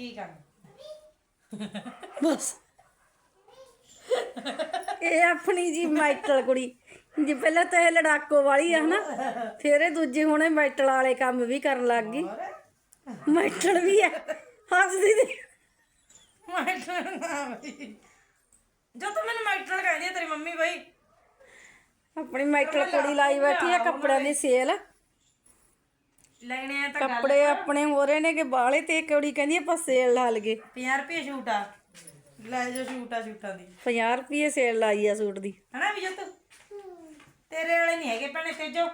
ਕੀ ਕਰ ਬਸ। ਇਹ ਆਪਣੀ ਜੀ ਮਾਈਟਲ ਕੁੜੀ ਜੀ ਪਹਿਲਾਂ ਤਾਂ ਇਹ ਲੜਾਕੋ ਵਾਲੀ ਆ ਹਨਾ? ਫਿਰ ਇਹ ਦੂਜੀ ਹੁਣੇ ਮਾਈਟਲ ਵਾਲੇ ਕੰਮ ਵੀ ਕਰਨ ਲੱਗ ਗਈ। ਮਾਈਟਲ ਵੀ ਆ। ਹੱਸਦੀ ਦੀ ਮਾਈਟਲ ਨਾ ਬਈ ਜੋ ਤੂੰ ਮੈਨੂੰ ਮਾਈਟਲ ਕਹਿੰਦੀ ਆ ਤੇਰੀ ਮੰਮੀ ਬਈ। ਆਪਣੀ ਮਾਈਟਲ ਕੁੜੀ ਲਾਈ ਬੈਠੀ ਆ ਕੱਪੜਿਆਂ ਦੀ ਸੇਲ। ਲੈਣੇ ਆ ਤਾਂ ਗੱਲ ਕੱਪੜੇ ਆਪਣੇ ਹੋ ਰਹੇ ਨੇ ਕਿ ਬਾਲੇ ਤੇ ਕੁੜੀ ਕਹਿੰਦੀ ਆਪਾਂ ਸੇਲ ਲਾ ਲਗੇ 50 ਰੁਪਏ ਸ਼ੂਟ ਆ। ਲੈ ਜੋ ਸ਼ੂਟ ਆ ਸ਼ੂਟਾਂ ਦੀ। 50 ਰੁਪਏ ਸੇਲ ਲਾਈ ਆ ਸੂਟ ਦੀ। ਹਨਾ ਵੀ ਜੋ ਤੂੰ ਤੇਰੇ ਵਾਲੇ ਨਹੀਂ ਹੈਗੇ ਭੈਣੇ ਤੇਜੋ।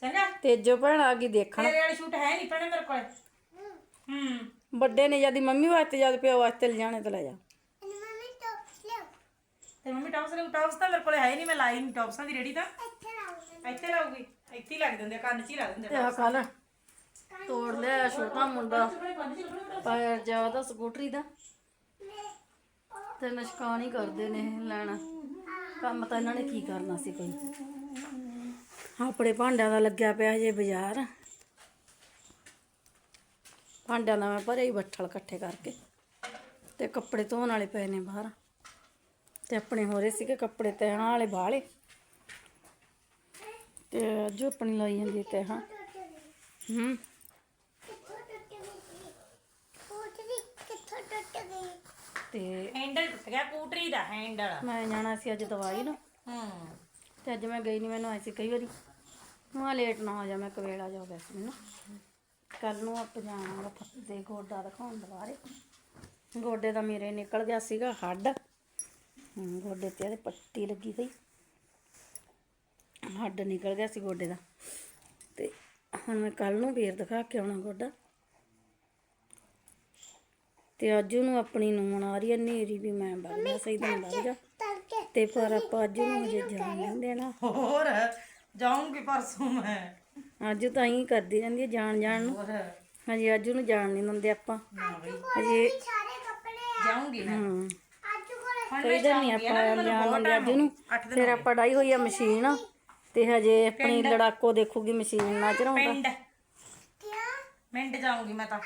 ਚੰਗਾ? ਤੇ ਜੋ ਭੈਣ ਆ ਗਈ ਦੇਖਣ। ਤੇਰੇ ਵਾਲੇ ਸ਼ੂਟ ਹੈ ਨਹੀਂ ਭੈਣੇ ਮੇਰੇ ਕੋਲ। ਹੂੰ। ਵੱਡੇ ਨੇ ਜਦੀ ਮੰਮੀ ਵਾਸਤੇ ਜਦ ਪਿਓ ਵਾਸਤੇ ਲਿਜਾਣੇ ਤੇ ਲੈ ਜਾ। ਤੇ ਮੰਮੀ ਟੌਪਸ ਨੇ ਟੌਪਸ ਤਾਂ ਮੇਰੇ ਕੋਲ ਹੈ ਨਹੀਂ ਮੈਂ ਲਾਈ ਨਹੀਂ ਟੌਪਸਾਂ ਦੀ ਰੇੜੀ ਤਾਂ। ਇੱਥੇ ਲਾਉਗੀ ਇੱਥੇ ਹੀ ਲੱਗ ਦਿੰਦੇ ਆ, ਕੰਨ 'ਚ ਹੀ ਲੱਗ ਦਿੰਦੇ ਆ ਕੱਲ ਤੋੜ ਲਿਆ ਛੋਟਾ ਮੁੰਡਾ। ਪਾਇਰ ਜਾ ਉਹਦਾ ਸਕੂਟਰੀ ਦਾ। ਤੇ ਨਸ਼ਕਾਨ ਹੀ ਕਰਦੇ ਨੇ ਇਹ ਲੈਣਾ। ਕੰਮ ਤਾਂ ਇਹਨਾਂ ਨੇ ਕੀ ਕਰਨਾ ਸੀ ਕੋਈ। ਆਪਣੇ ਭਾਂਡਿਆਂ ਦਾ ਲੱਗਿਆ ਪਿਆ ਜੇ ਬਾਜ਼ਾਰ। ਭਾਂਡਿਆਂ ਦਾ ਮੈਂ ਭਰੇ ਹੀ ਬੱਠਲ ਇਕੱਠੇ ਕਰਕੇ। ਤੇ ਕੱਪੜੇ ਧੋਣ ਵਾਲੇ ਪਏ ਨੇ ਬਾਹਰ। ਤੇ ਆਪਣੇ ਹੋ ਰਹੇ ਸੀਗੇ ਕੱਪੜੇ ਤਹਿਣ ਵਾਲੇ ਬਾਹਲੇ। ਤੇ ਜੋ ਆਪਣੀ ਲਾਈ ਜਾਂਦੀ ਤੇ ਹਾਂ। ਹੂੰ। ਤੇ ਹੈਂਡਲ ਟੁੱਟ ਗਿਆ ਕੂਟਰੀ ਦਾ ਹੈਂਡਲ ਮੈਂ ਜਾਣਾ ਸੀ ਅੱਜ ਦਵਾਈ ਨੂੰ। ਹੂੰ। ਤੇ ਅੱਜ ਮੈਂ ਗਈ ਨਹੀਂ ਮੈਨੂੰ ਐਸੀ ਕਈ ਵਾਰੀ। ਮੈਂ ਲੇਟ ਨਾ ਹੋ ਜਾ ਮੈਂ ਕਵੇਲਾ ਜਾ ਵੈਸੇ ਮੈਨੂੰ। ਕੱਲ ਨੂੰ ਆਪ ਜਾਣਾ ਫੱਤੇ ਗੋਡਾ ਦਿਖਾਉਣ ਦੁਬਾਰੇ। ਗੋਡੇ ਦਾ ਮੇਰੇ ਨਿਕਲ ਗਿਆ ਸੀਗਾ ਹੱਡ। ਹੂੰ, ਗੋਡੇ ਤੇ ਇਹਦੇ ਪੱਟੀ ਲੱਗੀ ਹੋਈ ਹੱਡ ਨਿਕਲ ਗਿਆ ਸੀ ਗੋਡੇ ਦਾ। ਤੇ ਹੁਣ ਮੈਂ ਕੱਲ ਨੂੰ ਫੇਰ ਦਿਖਾ ਕੇ ਆਉਣਾ ਗੋਡਾ। ਤੇ ਅੱਜ ਉਹਨੂੰ ਆਪਣੀ ਨੂੰ ਮਨਾ ਰਹੀ ਹੈ ਨੇਰੀ ਵੀ ਮੈਂ ਜਾ ਸਹੀ ਦਿਨ ਵਗ ਜਾ। ਤੇ ਪਰ ਆਪਾਂ ਅੱਜ ਨੂੰ ਹਜੇ ਜਾਣ ਨਹੀਂ ਦੇਣਾ। ਹੋਰ ਜਾਊਂਗੀ ਪਰਸੋਂ ਮੈਂ। ਅੱਜ ਤਾਂ ਹੀ ਕਰਦੀ ਰਹਿੰਦੀ ਹੈ ਜਾਣ ਜਾਣ ਨੂੰ। ਹਜੇ ਅੱਜ ਨੂੰ ਜਾਣ ਨਹੀਂ ਦਿੰਦੇ ਆਪਾਂ। ਹਜੇ ਜਾਊਂਗੀ ਮੈਂ। ਹੂੰ। ਹੁਣ ਕੋਈ ਦਿਨ ਨਹੀਂ ਆਪਾਂ ਜਾਣ ਦਿੰਦੇ ਅੱਜ ਨੂੰ ਫਿਰ ਆਪਾਂ ਡਾਈ ਹੋਈ ਆ ਮਸ਼ੀਨ। ਤੇ ਹਜੇ ਆਪਣੀ ਲੜਾਕੋ ਦੇਖੂਗੀ ਮਸ਼ੀਨ ਨਾ ਚਲਾਉਂਦਾ। ਪਿੰਡ ਮਿੰਟ ਜਾਊਂਗੀ ਮੈਂ ਤਾਂ।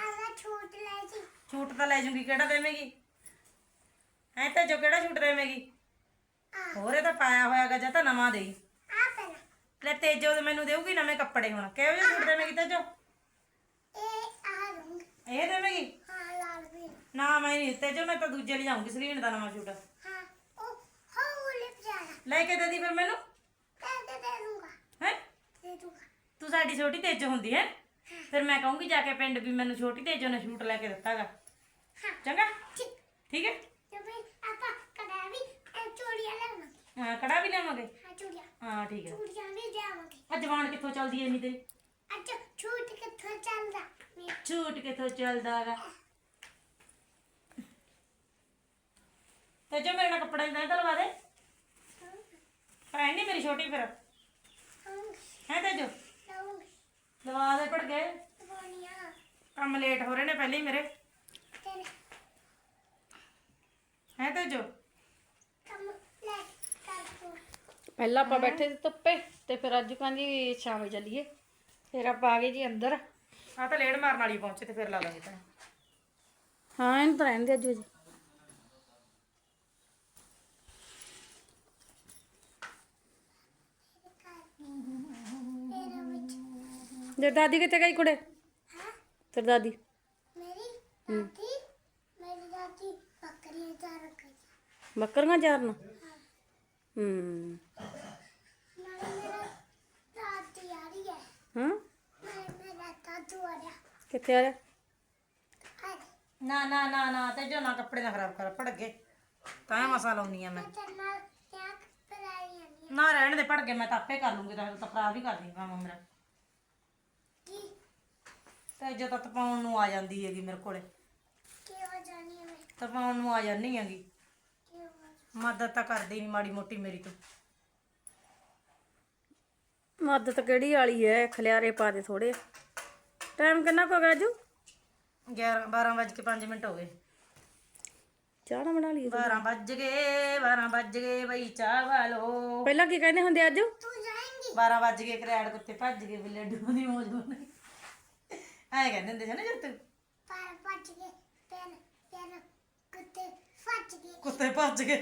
ਛੂਟ ਤਾਂ ਲੈ ਜੂੰਗੀ ਕਿਹੜਾ ਦੇਵੇਂਗੀ? ਐ ਤਾਂ ਜੋ ਕਿਹੜਾ ਛੂਟ ਦੇਵੇਂਗੀ? ਹੋਰ ਇਹ ਤਾਂ ਪਾਇਆ ਹੋਇਆਗਾ ਜਾਂ ਤਾਂ ਨਵਾਂ ਦੇਈ। ਲੈ ਤੇਜੋ ਤੇ ਮੈਨੂੰ ਦੇਊਗੀ ਨਵੇਂ ਕੱਪੜੇ ਹੁਣ। ਕਿਹੋ ਜਿਹਾ ਛੂਟ ਦੇਵੇਂਗੀ ਤੇਜੋ? ਇਹ ਦੇਵੇਂਗੀ? ਨਾ ਮੈਂ ਨਹੀਂ ਤੇਜੋ ਮੈਂ ਤਾਂ ਦੂਜੇ ਲਈ ਜਾਊਂਗੀ ਸਰੀਨ ਦਾ ਨਵਾਂ ਛੂਟ ਲੈ ਕੇ ਦੇ ਦੀ ਫਿਰ ਮੈਨੂੰ ਹੈ ਤੂੰ ਸਾਡੀ ਛੋਟੀ ਤੇਜੋ ਹੁੰਦੀ ਹੈ। ਫਿਰ ਮੈਂ ਕਹੂੰਗੀ ਜਾ ਕੇ ਪਿੰਡ ਵੀ ਮੈਨੂੰ ਛੋਟੀ ਤੇਜੋ ਨੇ ਛੂਟ ਲੈ ਕੇ ਦਿੱਤਾਗਾ। ਚੰਗਾ? ਠੀਕ। ਹੈ? ਹਾਂ ਕੜਾ ਵੀ ਲਿਆਵਾਂਗੇ? ਹਾਂ ਠੀਕ ਹੈ। ਆ ਜਵਾਨ ਕਿੱਥੋਂ ਚੱਲਦੀ ਐ ਨਹੀਂ ਤੇਰੀ ਛੂਟ ਕਿੱਥੋਂ ਚੱਲਦਾਗਾ? ਤੇ ਜੋ ਮੇਰੇ ਨਾਲ ਕੱਪੜਾ ਨਹੀਂ ਤਾਂ ਲਵਾ ਦੇ ਭੈਣ ਨਹੀਂ ਮੇਰੀ ਛੋਟੀ ਫਿਰ। ਹੈ। ਤੇ ਜੋ ਲਵਾ ਦੇ ਪੜ ਗਏ ਕੰਮ ਲੇਟ ਹੋ ਰਹੇ ਨੇ ਪਹਿਲੇ ਹੀ ਮੇਰੇ। ਹੈ ਤੇ। ਜੋ ਪਹਿਲਾਂ ਆਪਾਂ ਬੈਠੇ ਸੀ ਧੁੱਪੇ ਤੇ ਫਿਰ ਅੱਜ ਕਹਿੰਦੀ ਸ਼ਾਮੇ ਚੱਲੀਏ। ਫਿਰ ਆਪਾਂ ਆ ਗਏ ਜੀ ਅੰਦਰ। ਆ ਤਾਂ ਲੇਟ ਮਾਰਨ ਵਾਲੀ ਪਹੁੰਚੇ ਤੇ ਫਿਰ ਲਾ ਲਾਂਗੇ ਤਾਂ ਹਾਂ ਇਹਨੂੰ ਤਾਂ ਰਹਿੰਦੇ ਅੱਜ ਜੀ ਤੇ ਦਾਦੀ ਕਿੱਥੇ ਗਈ ਕੁੜੇ? ਤੇਰੀ ਦਾਦੀ। ਬੱਕਰੀਆਂ ਚਾਰਨ? ਹੂੰ। ਹਾਂ। ਕਿੱਥੇ ਆ ਰਿਹਾ? ਨਾ ਨਾ ਨਾ ਨਾ ਤੇ ਜੋ ਨਾ ਕੱਪੜੇ ਨਾ ਖਰਾਬ ਕਰ ਪੜ ਗਏ। ਤਾਂ ਮਸਾ ਲਾਉਣੀ ਆ ਮੈਂ। ਨਾ ਰਹਿਣ ਦੇ ਪੜ ਗਏ ਮੈਂ ਤਾਂ ਆਪੇ ਕਰ ਲੂੰਗੀ ਤਾਂ ਤਾਂ ਖਰਾਬ ਹੀ ਕਰ ਦੀ ਕੰਮ ਮੇਰਾ। ਤੇ ਜੋ ਤਾਂ ਤਪਾਉਣ ਨੂੰ ਆ ਜਾਂਦੀ ਹੈਗੀ ਮੇਰੇ ਕੋਲੇ। ਤਪਾਉਣ ਨੂੰ ਆ ਜਾਂਦੀ ਹੈਗੀ। ਮਦਦ ਤਾਂ ਕਰਦੀ ਨਹੀਂ ਮਾੜੀ ਮੋਟੀ ਮੇਰੀ ਤੋਂ। ਮਦਦ ਕਿਹੜੀ ਵਾਲੀ ਐ ਖਲਿਆਰੇ ਪਾ ਦੇ ਥੋੜੇ ਟਾਈਮ ਕਿੰਨਾ ਕੁ ਹੋ ਗਿਆ ਰਾਜੂ? 11 12 ਵੱਜ ਕੇ 5 ਮਿੰਟ ਹੋ ਗਏ। ਚਾਹ ਨਾ ਬਣਾ ਲਈ 12 ਵੱਜ ਗਏ 12 ਵੱਜ ਗਏ ਬਈ ਚਾਹ ਵਾਲੋ ਪਹਿਲਾਂ ਕੀ ਕਹਿੰਦੇ ਹੁੰਦੇ ਅੱਜ? 12 ਵੱਜ ਗਏ ਕਰੈੜ ਕੁੱਤੇ ਭੱਜ ਗਏ ਵੀ ਲੱਡੂ ਦੀ ਮੌਜ ਹੋਣੀ ਐ ਕਹਿੰਦੇ ਹੁੰਦੇ ਸੀ ਨਾ ਜਦ ਤੂੰ ਕੁੱਤੇ ਭੱਜ ਗਏ।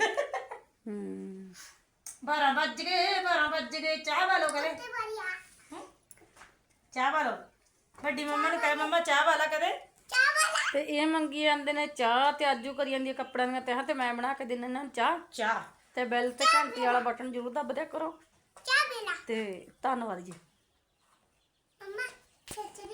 ਹੂੰ। 12 ਵੱਜ ਗਏ 12 ਵੱਜ ਗਏ ਚਾਹ ਵਾਲੋ ਕਦੇ। ਹਮ? ਚਾਹ ਵਾਲੋ। ਵੱਡੀ ਮੰਮਾ ਨੂੰ ਕਹੇ ਮੰਮਾ ਚਾਹ ਵਾਲਾ ਕਦੇ। ਤੇ ਇਹ ਮੰਗੀ ਜਾਂਦੇ ਨੇ ਚਾਹ ਤੇ ਆਜੂ ਕਰੀ ਜਾਂਦੀ ਆ ਕੱਪੜਿਆਂ ਦੀਆਂ ਤਹਾਂ ਤੇ ਮੈਂ ਬਣਾ ਕੇ ਦਿੰਦਾ ਇਹਨਾਂ ਨੂੰ ਚਾਹ। ਚਾਹ। ਤੇ ਬੈਲ ਤੇ ਘੰਟੀ ਵਾਲਾ ਬਟਨ ਜ਼ਰੂਰ ਦੱਬ ਦਿਆ ਕਰੋ। ਤੇ ਧੰਨਵਾਦ ਜੀ।